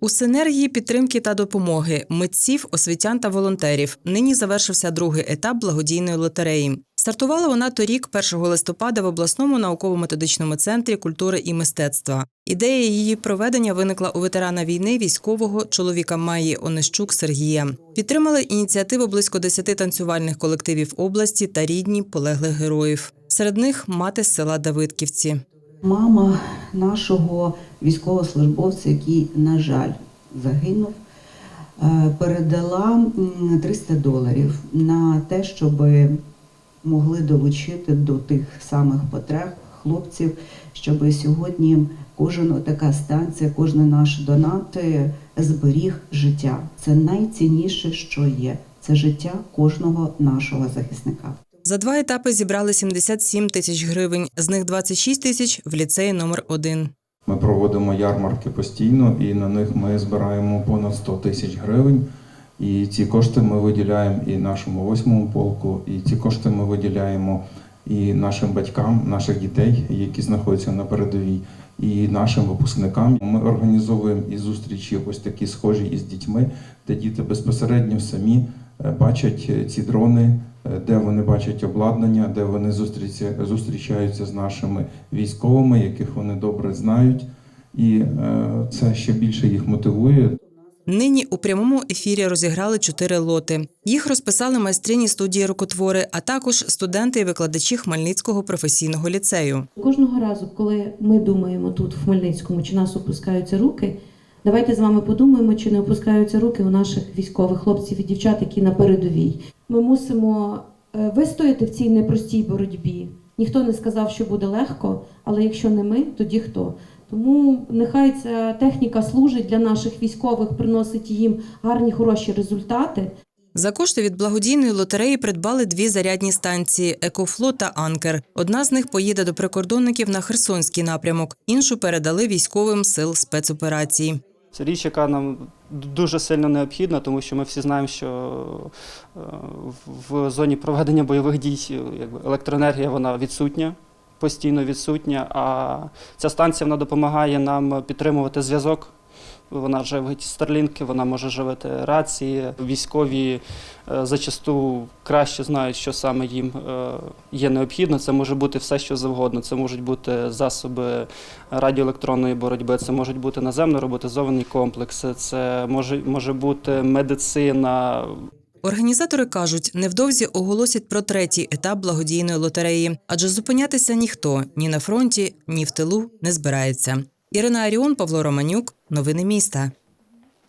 У синергії підтримки та допомоги митців, освітян та волонтерів нині завершився другий етап благодійної лотереї. Стартувала вона торік, 1 листопада, в обласному науково-методичному центрі культури і мистецтва. Ідея її проведення виникла у ветерана війни військового чоловіка Майї Онищук Сергія. Підтримали ініціативу близько 10 танцювальних колективів області та рідні полеглих героїв. Серед них мати села Давидківці. Мама нашого військовослужбовця, який, на жаль, загинув, е, передала 300 доларів на те, щоб могли долучити до тих самих потреб хлопців, щоб сьогодні кожна така станція, кожен наш донат е, зберіг життя. Це найцінніше, що є. Це життя кожного нашого захисника. За два етапи зібрали 77 тисяч гривень, з них 26 тисяч в ліцеї номер 1 Ми проводимо ярмарки постійно, і на них ми збираємо понад 100 тисяч гривень. І ці кошти ми виділяємо і нашому восьмому полку, і ці кошти ми виділяємо і нашим батькам, наших дітей, які знаходяться на передовій, і нашим випускникам. Ми організовуємо і зустрічі ось такі схожі із дітьми, де діти безпосередньо самі бачать е, ці дрони, е, де вони бачать обладнання, де вони зустрічаються, зустрічаються з нашими військовими, яких вони добре знають, і е, це ще більше їх мотивує. Нині у прямому ефірі розіграли чотири лоти. Їх розписали майстрині студії рукотвори, а також студенти і викладачі Хмельницького професійного ліцею. Кожного разу, коли ми думаємо тут, в Хмельницькому, чи нас опускаються руки, давайте з вами подумаємо, чи не опускаються руки у наших військових хлопців і дівчат, які на передовій. Ми мусимо е, вистояти в цій непростій боротьбі. Ніхто не сказав, що буде легко, але якщо не ми, тоді хто? Тому нехай ця техніка служить для наших військових, приносить їм гарні хороші результати. За кошти від благодійної лотереї придбали дві зарядні станції Екофло та Анкер. Одна з них поїде до прикордонників на Херсонський напрямок, іншу передали військовим сил спецоперацій. Це річ, яка нам дуже сильно необхідна, тому що ми всі знаємо, що е, в зоні проведення бойових дій якби, електроенергія вона відсутня, постійно відсутня. А ця станція вона допомагає нам підтримувати зв'язок. Вона живить старлінки, вона може живити рації. Військові е, зачасту краще знають, що саме їм е, є необхідно. Це може бути все, що завгодно. Це можуть бути засоби радіоелектронної боротьби, це можуть бути наземно роботизовані комплекси, це може, може бути медицина, Організатори кажуть, невдовзі оголосять про третій етап благодійної лотереї, адже зупинятися ніхто ні на фронті, ні в тилу не збирається. Ірина Аріон, Павло Романюк, новини міста.